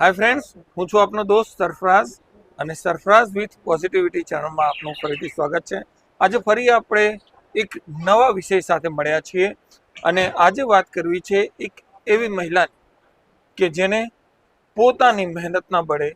Hi friends હું છું આપનો દોસ્ત સરફરાઝ અને સરફરાઝ વિથ પોઝિટિવિટી ચેનલમાં આપનું ફરીથી સ્વાગત છે. આજે ફરી આપણે એક નવા વિષય સાથે મળ્યા છીએ અને આજે વાત કરવી છે એક એવી મહિલાની કે જેને પોતાની મહેનતના બળે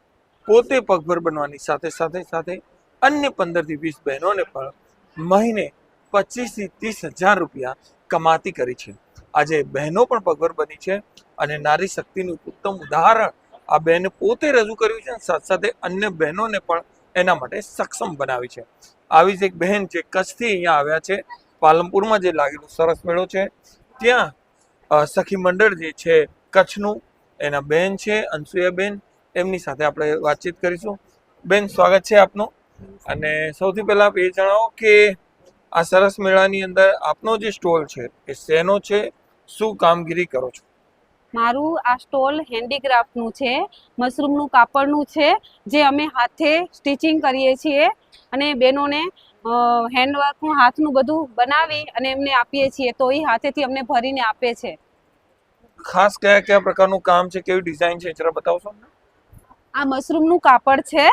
પોતે પગભર બનવાની સાથે સાથે સાથે અન્ય પંદરથી વીસ બહેનોને પણ મહિને પચીસથી ત્રીસ હજાર રૂપિયા કમાતી કરી છે. આજે બહેનો પણ પગભર બની છે અને નારી શક્તિનું ઉત્તમ ઉદાહરણ આ બહેને પોતે રજૂ કર્યું છે અને સાથે સાથે અન્ય બહેનોને પણ એના માટે સક્ષમ બનાવી છે. આવી જ એક બહેન જે કચ્છથી અહીંયા આવ્યા છે, પાલનપુરમાં જે લાગેલો સરસ મેળો છે, ત્યાં સખી મંડળ જે છે કચ્છનું, એના બહેન છે અનસુયાબેન એમની સાથે આપણે વાતચીત કરીશું. બેન, સ્વાગત છે આપનું. અને સૌથી પહેલા આપ એ જણાવો કે આ સરસ મેળાની અંદર આપનો જે સ્ટોલ છે, એ શેનો છે? શું કામગીરી કરો છો? મારું આ સ્ટોલ હેન્ડીક્રાફ્ટનું છે મશરૂમનું કાપડનું છે જે અમે હાથે સ્ટિચિંગ કરીએ છીએ અને બહેનોને હેન્ડવર્કનું હાથનું બધું બનાવી અને એમને આપીએ છીએ તો એ હાથેથી અમને ભરીને આપે છે. ખાસ કયા કયા પ્રકારનું કામ છે કેવી ડિઝાઇન છે જરા બતાવશો આ મશરૂમનું કાપડ છે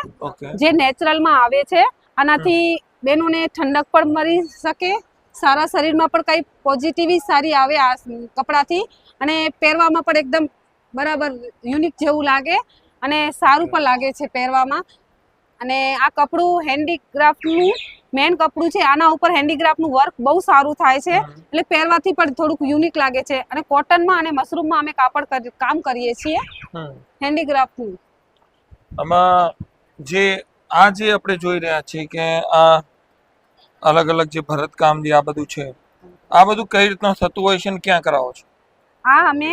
જે નેચરલમાં આવે છે આનાથી બહેનોને ઠંડક પણ મળી શકે સારા શરીરમાં પણ કંઈ પોઝિટિવી સારી આવે આ કપડાથી અને પહેરવામાં પણ એકદમ બરાબર યુનિક જેવું લાગે અને સારું પણ લાગે છે પહેરવામાં. અને આ કપડું હેન્ડીક્રાફ્ટનું મેન કપડું છે. આના ઉપર હેન્ડીક્રાફ્ટનું વર્ક બહુ સારું થાય છે. એટલે પહેરવાથી પણ થોડુંક યુનિક લાગે છે. અને કોટનમાં અને મશરૂમમાં અમે કાપડ કામ કરીએ છીએ. હેન્ડીક્રાફ્ટનું આમાં જે આ જે આપણે જોઈ રહ્યા છીએ કે આ અલગ અલગ જે ભરતકામ જે આ બધું છે આ બધું કઈ રીતના થતું હોય છે ને ક્યાં કરાવો છો? આ અમે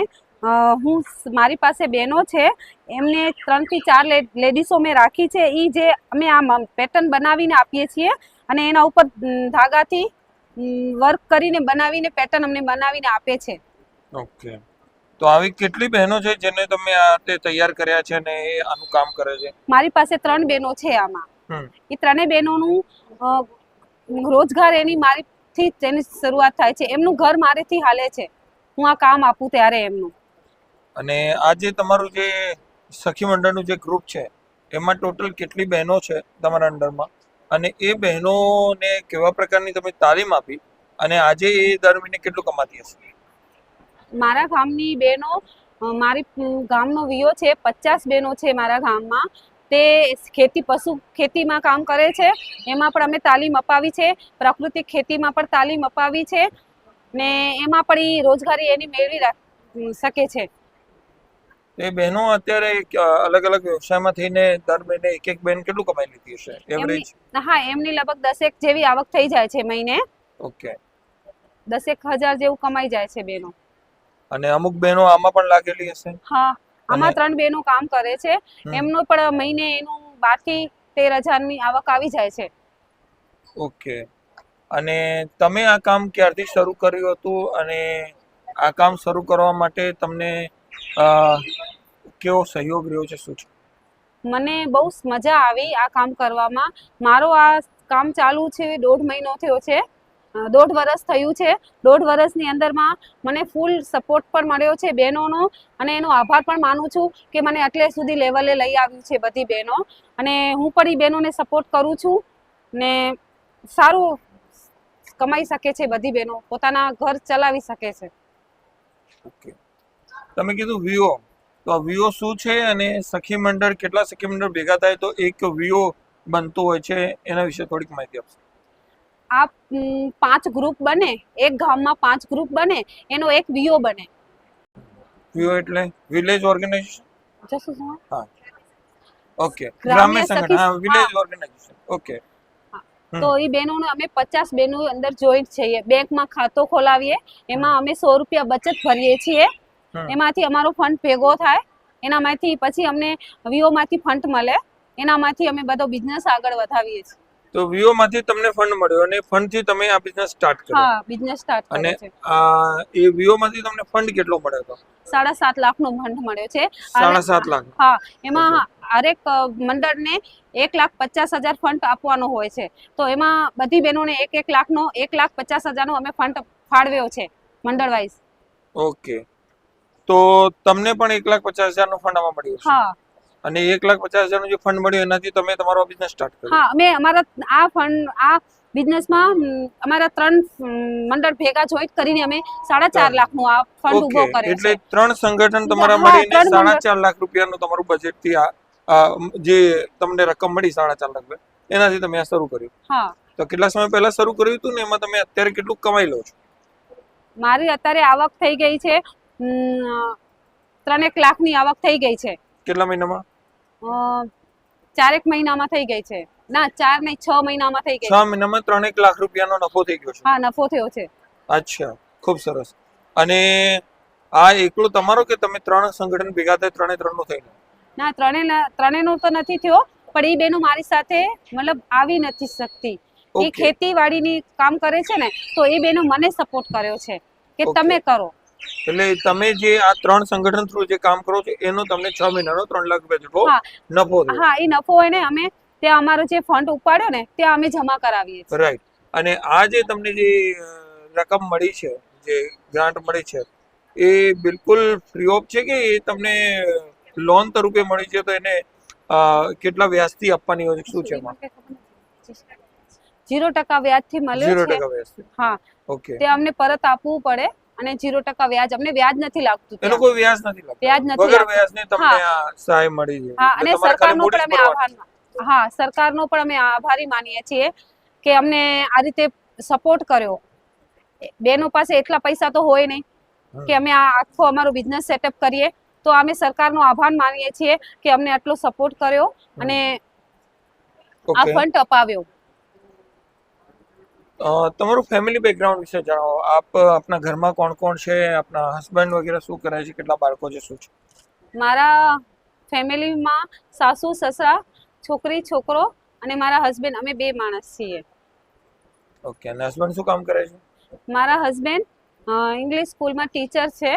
હું મારી પાસે બહેનો છે. એમને ત્રણથી ચાર લેડીસો મેં રાખી છે. એ જે અમે આ પેટર્ન બનાવીને આપીએ છીએ અને એના ઉપર ધાગાથી વર્ક કરીને બનાવીને પેટર્ન અમને બનાવીને આપે છે. ઓકે. તો આવી કેટલી બહેનો છે જેને તમે આ તે તૈયાર કર્યા છે અને એ આનું કામ કરે છે? મારી પાસે ત્રણ બહેનો છે આમાં. એ ત્રણેય બહેનોનું રોજગાર એની મારીથી જ એની શરૂઆત થાય છે. એમનું ઘર મારેથી હાલે છે. હું આ કામ આપું ત્યારે એમનું. અને આજે તમારું જે સખી મંડળનું જે ગ્રુપ છે એમાં ટોટલ કેટલી બહેનો છે તમારા અંડરમાં? અને એ બહેનોને કેવા પ્રકારની તમે તાલીમ આપી? અને આજે એ દર મહિને કેટલું કમાતી હશે? મારા ગામની બહેનો મારી ગામનો વિયો છે પચાસ બહેનો છે મારા ગામમાં. તે ખેતી પશુ ખેતીમાં કામ કરે છે. એમાં પણ અમે તાલીમ અપાવી છે. પ્રાકૃતિક ખેતીમાં પણ તાલીમ અપાવી છે. ને એમાં પણ એ રોજગારી એની મેળવી શકે છે. એ બહેનો અત્યારે અલગ અલગ વ્યવસાયમાં થઈને દર મહિને એક એક બેન કેટલું કમાઈ લીધી હશે? એવરેજ હા એમની લગભગ દસેક જેવી આવક થઈ જાય છે મહિને. ઓકે. દસેક હજાર જેવું કમાઈ જાય છે બહેનો. અને અમુક બહેનો આમાં પણ લાગેલી હશે? હા આમાં ત્રણ બહેનો કામ કરે છે. એમનો પણ મહિને એનું બારથી તેર હજારની આવક આવી જાય છે. ઓકે. અને તમે આ કામ ક્યારથી શરૂ કર્યું હતું અને આ કામ શરૂ કરવા માટે તમને કેવો સહયોગ રહ્યો છે, શું છે? મને બહુ મજા આવી આ કામ કરવામાં. મારો આ કામ ચાલુ છે, દોઢ મહિનો થયો છે. દોઢ વર્ષ થયું છે. દોઢ વર્ષની અંદરમાં મને ફૂલ સપોર્ટ પણ મળ્યો છે બહેનોનો અને એનો આભાર પણ માનું છું કે મને એટલે સુધી લેવલે લઈ આવ્યું છે બધી બહેનો. અને હું પણ એ બહેનોને સપોર્ટ કરું છું ને સારું કમાઈ શકે છે બધી બહેનો પોતાના ઘર ચલાવી શકે છે. ઓકે. તમે કીધું વિવો. તો આ વિવો શું છે અને સખી મંડળ કેટલા સખી મંડળ ભેગા થાય? તો એક વિવો બનતો હોય છે એના વિશે થોડીક માહિતી આપશો? આ પાંચ ગ્રુપ બને એક ગામમાં પાંચ ગ્રુપ બને એનો એક વિયો બને. વિવો એટલે વિલેજ ઓર્ગેનાઇઝેશન? જશું હા. ઓકે. ગ્રામ્ય સંગઠન વિલેજ ઓર્ગેનાઇઝેશન. ઓકે. તો એ બહેનોને અમે પચાસ બહેનો અંદર જોઈન્ટ છીએ. બેંકમાં ખાતો ખોલાવીએ. એમાં અમે સો રૂપિયા બચત ભરીએ છીએ. એમાંથી અમારો ફંડ ભેગો થાય. એનામાંથી પછી અમને વીઓમાંથી ફંડ મળે. એનામાંથી અમે બધો બિઝનેસ આગળ વધાવીએ છીએ. તો વિઓ માંથી તમને ફંડ મળ્યો અને ફંડથી તમે આ બિઝનેસ સ્ટાર્ટ કર્યો. હા બિઝનેસ સ્ટાર્ટ કર્યો છે. આ એ વિવો માંથી તમને ફંડ કેટલો મળ્યો હતો સાડા સાત લાખનો ફંડ મળ્યો છે. સાડા સાત લાખ. હા એમાં હરેક મંડળને એક લાખ પચાસ હજાર ફંડ આપવાનો હોય છે. તો એમાં બધી બહેનોને એક એક લાખનો એક લાખ પચાસ હજારનો અમે ફંડ ફાળવ્યો છે મંડળ વાઇઝ ઓકે. તો તમને પણ એક લાખ પચાસ હજારનું ફંડ આમાં મળ્યો હા. અને એક લાખ પચાસ હજારનો જે ફંડ મળ્યું એનાથી તમે તમારો બિઝનેસ સ્ટાર્ટ કર્યો? હા અમે અમારા આ ફંડ આ બિઝનેસમાં અમારા ત્રણ મંડળ ભેગા જોઈન્ટ કરીને અમે સાડા ચાર લાખ લાખનું આ ફંડ ઊભો કર્યો એટલે ત્રણ સંગઠન તમારા મળીને સાડા ચાર લાખ રૂપિયાનું તમારું બજેટથી આ જે તમને રકમ મળી સાડા ચાર લાખ એનાથી તમે આ શરૂ કર્યું. તો કેટલા સમય પહેલા શરૂ કર્યું હતું ને એમાં તમે અત્યારે કેટલું કમાઈ લો છો? મારી અત્યારે આવક થઈ ગઈ છે ત્રણેક લાખની આવક થઈ ગઈ છે. કેટલા મહિનામાં? ચારેક મહિનામાં થઈ ગઈ છે. ના ચાર નહીં છ મહિનામાં થઈ ગઈ છ મહિનામાં ત્રણેક લાખ રૂપિયાનો નફો થઈ ગયો છે. હા નફો થયો છે. અચ્છા ખૂબ સરસ. અને આ એકલો તમારો કે તમે ત્રણ સંગઠન ભેગા થાય ત્રણે ત્રણનું થઈને ના ત્રણે ત્રણેયનો તો નથી થયો પણ એ બેનો મારી સાથે મતલબ આવી નથી શકતી. એ ખેતીવાડીની કામ કરે છે ને તો એ બેનો મને સપોર્ટ કર્યો છે કે તમે કરો. એટલે તમે જે આ ત્રણ સંગઠન થ્રુ જે કામ કરો છો એનો તમને છ મહિનાનો ત્રણ લાખ રૂપિયા જેટલો નફો હા એ નફો હોય ને અમે ત્યાં અમારો જે ફંડ ઉપાડ્યો ને ત્યાં અમે જમા કરાવીએ છીએ. રાઈટ અને આ જે તમને જે રકમ મળી છે જે ગ્રાન્ટ મળી છે એ બિલકુલ ફ્રી ઓફ છે કે એ તમને લોન તરીકે મળી છે તો એને કેટલા વ્યાજથી આપવાની હોય શું છે એમાં? ઝીરો ટકા વ્યાજથી ઝીરો છે. હા. ઓકે. તે અમને પરત આપવું પડે અને જીરો ટકા વ્યાજ અમને વ્યાજ નથી લાગતું એનો કોઈ વ્યાજ નથી લાગતો. વ્યાજ નથી વગર. વ્યાજને તમને આ સહાય મળી છે હા અને સરકારનો પણ અમે આભાર હા સરકારનો પણ અમે આભારી માનીએ છીએ કે અમને આ રીતે સપોર્ટ કર્યો. બેનો પાસે એટલા પૈસા તો હોય નહીં કે અમે આ આખો અમારો બિઝનેસ સેટઅપ કરીએ. તો અમે સરકારનો આભાર માનીએ છીએ કે અમને આટલો સપોર્ટ કર્યો અને આ ફંડ અપાવ્યો. તમારું ફેમિલી બેકગ્રાઉન્ડ વિશે જણાવો. આપ આપના ઘરમાં કોણ કોણ છે? આપના હસબન્ડ વગેરે શું કરે છે? કેટલા બાળકો છે? શું છે? મારા ફેમિલીમાં સાસુ સસરા છોકરી છોકરો અને મારા હસબન્ડ અમે બે માણસ છીએ. ઓકે અને હસબન્ડ શું કામ કરે છે? મારા હસબન્ડ ઇંગ્લિશ સ્કૂલમાં ટીચર છે.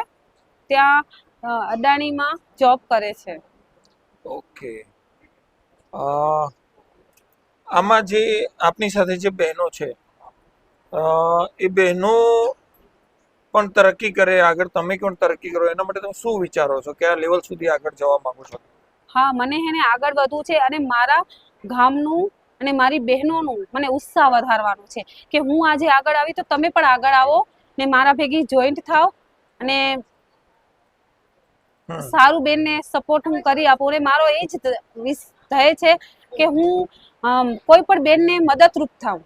ત્યાં અદાણીમાં જોબ કરે છે. ઓકે આમાં જે આપની સાથે જે બહેનો છે એ બહેનો પણ તરક્કી કરે આગળ તમે પણ તરક્કી કરો એના માટે તમે શું વિચારો છો? કયા લેવલ સુધી આગળ જવા માંગો છો? હા મને એને આગળ વધવું છે અને મારા ગામનું અને મારી બહેનોનું મને ઉત્સાહ વધારવાનો છે કે હું આજે આગળ આવી તો તમે પણ આગળ આવો ને મારા ભેગી જોઈન્ટ થાવ અને. સારું બેનને સપોર્ટ હું કરી આપું અને મારો એ જ ધ્યેય છે કે હું કોઈ પણ બેનને મદદરૂપ થાઉં.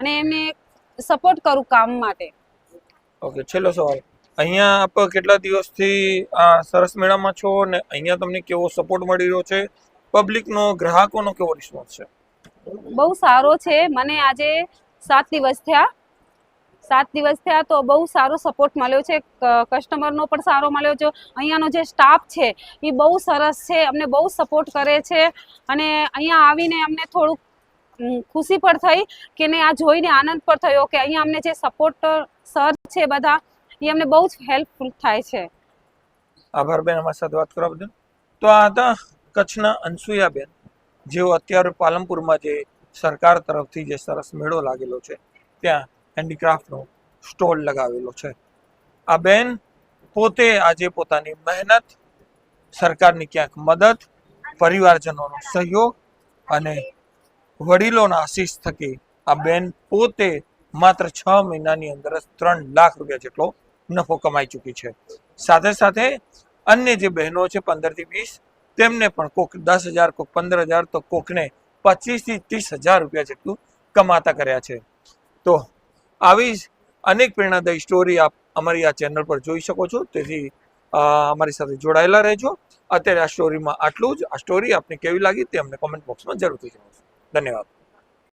અને એમને સપોર્ટ કરું કામ માટે. ઓકે છેલ્લો સવાલ. અહીંયા આપ કેટલા દિવસથી આ સરસ મેળામાં છો ને અહીંયા તમને કેવો સપોર્ટ મળી રહ્યો છે? પબ્લિકનો ગ્રાહકોનો કેવો રિસ્પોન્સ છે? બહુ સારો છે. મને આજે સાત દિવસ થયા. સાત દિવસ થયા તો બહુ સારો સપોર્ટ મળ્યો છે. કસ્ટમરનો પણ સારો મળ્યો છે. અહીંયાનો જે સ્ટાફ છે, એ બહુ સરસ છે, અમને બહુ સપોર્ટ કરે છે. અને અહીંયા આવીને અમને થોડુંક ખુશી પણ થઈ કે ને આ જોઈને આનંદ પણ થયો કે અહીંયા અમને જે સપોર્ટ સર છે બધા, એ અમને બહુ જ હેલ્પફુલ થાય છે. આભાર બેન, અમારી સાથે વાત કરવા બદલ. તો આ હતા કચ્છના અનસુયાબેન, જેઓ અત્યારે પાલનપુરમાં જે સરકાર તરફથી જે સરસ મેળો લાગેલો છે, ત્યાં હેન્ડીક્રાફ્ટનો સ્ટોલ લગાવેલો છે. આ બેન પોતે આજે પોતાની મહેનત, સરકારની ક્યાંક મદદ, પરિવારજનોનો સહયોગ અને વડીલોના આશીષ થકી આ બેન પોતે માત્ર છ મહિનાની અંદર જ ત્રણ લાખ રૂપિયા જેટલો નફો કમાઈ ચૂકી છે. સાથે સાથે અન્ય જે બહેનો છે પંદરથી વીસ, તેમને પણ કોક દસ હજાર, કોક પંદર હજાર તો કોકને પચીસથી ત્રીસ હજાર રૂપિયા જેટલું કમાતા કર્યા છે. તો આવી જ અનેક પ્રેરણાદાયી સ્ટોરી આપ અમારી આ ચેનલ પર જોઈ શકો છો. તેથી અમારી સાથે જોડાયેલા રહેજો. અત્યારે આ સ્ટોરીમાં આટલું જ. આ સ્ટોરી આપને કેવી લાગી તે અમને કોમેન્ટ બોક્સમાં જરૂરથી જણાવશો ધન્યવાદ.